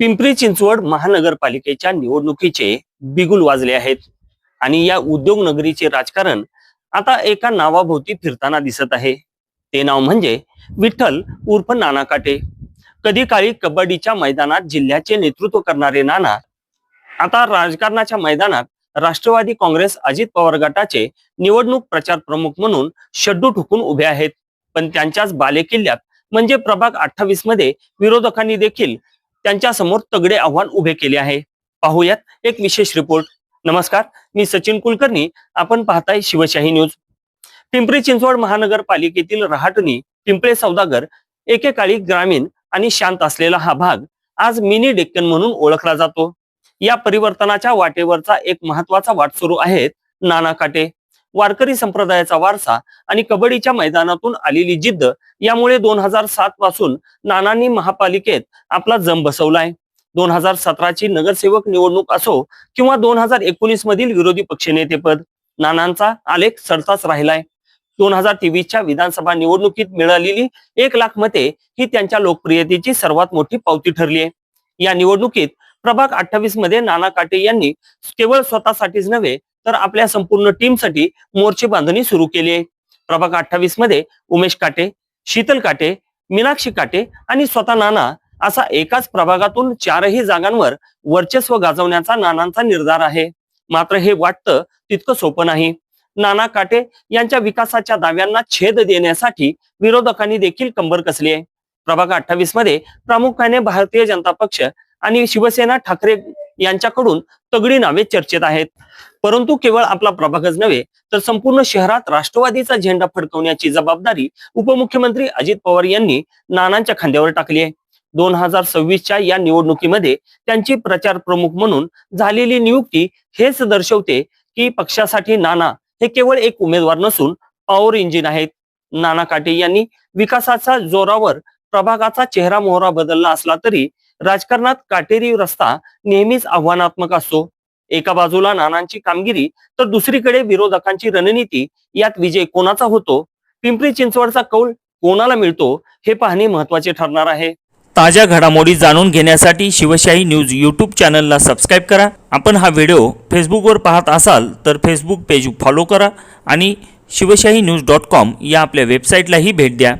पिंपरी चिंचवड महानगरपालिकेच्या निवडणुकीचे बिगुल वाजले आहेत. आणि या उद्योग नगरीचे राजकारण आता एका नावाभोवती फिरताना दिसत आहे. ते नाव म्हणजे विठ्ठल उर्फ नाना काटे. कधी काळी कबड्डीच्या मैदानात जिल्ह्याचे नेतृत्व करणारे नाना आता राजकारणाच्या मैदानात राष्ट्रवादी काँग्रेस अजित पवार गटाचे निवडणूक प्रचार प्रमुख म्हणून शड्डू ठोकून उभे आहेत. पण त्यांच्याच बालेकिल्ल्यात म्हणजे प्रभाग अठ्ठावीसमध्ये विरोधकांनी देखील त्यांच्यासमोर तगडे आव्हान उभे केले आहे. पाहूयात एक विशेष रिपोर्ट नमस्कार मी सचिन कुलकर्णी. आपण पाहताय शिवशाही न्यूज. पिंपरी चिंचवड महानगरपालिकेतील रहाटणी पिंपळे सौदागर एकेकाळी ग्रामीण आणि शांत असलेला हा भाग आज मिनी डेक्कन म्हणून ओळखला जातो. या परिवर्तनाच्या वाटेवरचा एक महत्त्वाचा वाट सुरू आहे नाना काटे. वारकरी संप्रदायाचा वारसा आणि कबड्डीच्या मैदानातून आलेली जिद्द यामुळे दोन हजार सात पासून नानांनी महापालिकेत आपला जम बसवलाय. दोन हजार सतराची नगरसेवक निवडणूक असो किंवा दोन हजार एकोणीस मधील विरोधी पक्षनेतेपद नानांचा आलेख सरताच राहिलाय. दोन हजार तेवीसच्या विधानसभा निवडणुकीत मिळालेली एक लाख मते ही त्यांच्या लोकप्रियतेची सर्वात मोठी पावती ठरली आहे. या निवडणुकीत प्रभाग अठ्ठावीसमध्ये नाना काटे यांनी केवळ स्वतःसाठीच नव्हे तर आपल्या संपूर्ण टीमसाठी मोर्चे बांधणी सुरू केली आहे. प्रभाग अठ्ठावीसमध्ये उमेश काटे शीतल काटे मीनाक्षी काटे आणि स्वतः नाना असा एकाच प्रभागातून चारही जागांवर वर्चस्व गाजवण्याचा नानांचा निर्धार आहे. मात्र हे वाटतं तितकं सोपं नाही. नाना काटे यांच्या विकासाच्या दाव्यांना छेद देण्यासाठी विरोधकांनी देखील कंबर कसली आहे. प्रभाग अठ्ठावीसमध्ये प्रामुख्याने भारतीय जनता पक्ष आणि शिवसेना ठाकरे यांच्याकडून तगडी नावे चर्चेत आहेत. परंतु केवळ आपला प्रभागच नव्हे तर संपूर्ण शहरात राष्ट्रवादीचा झेंडा फडकवण्याची जबाबदारी उपमुख्यमंत्री अजित पवार यांनी नानांच्या खांद्यावर टाकली आहे. दोन हजार सव्वीसच्या या निवडणुकीमध्ये त्यांची प्रचार प्रमुख म्हणून झालेली नियुक्ती हेच दर्शवते की पक्षासाठी नाना हे केवळ एक उमेदवार नसून पॉवर इंजिन आहेत. नाना काटे यांनी विकासाच्या जोरावर प्रभागाचा चेहरा मोहरा बदलला असला तरी राजकारणात काटेरी रस्ता नेहमीच आव्हानात्मक असतो. एका बाजूला नानांची कामगिरी तर दुसरीकडे विरोधकांची रणनीती यात विजय कोणाचा होतो? पिंपरी चिंचवडचा कौल कोणाला मिळतो? हे पाहणे महत्त्वाचे ठरणार आहे. ताज्या घडामोडी जाणून घेण्यासाठी शिवशाही न्यूज यूट्यूब चॅनलला सबस्क्राईब करा. आपण हा व्हिडिओ फेसबुकवर पाहत असाल तर फेसबुक पेज फॉलो करा आणि शिवशाही न्यूज डॉट कॉम या आपल्या वेबसाईटलाही भेट द्या.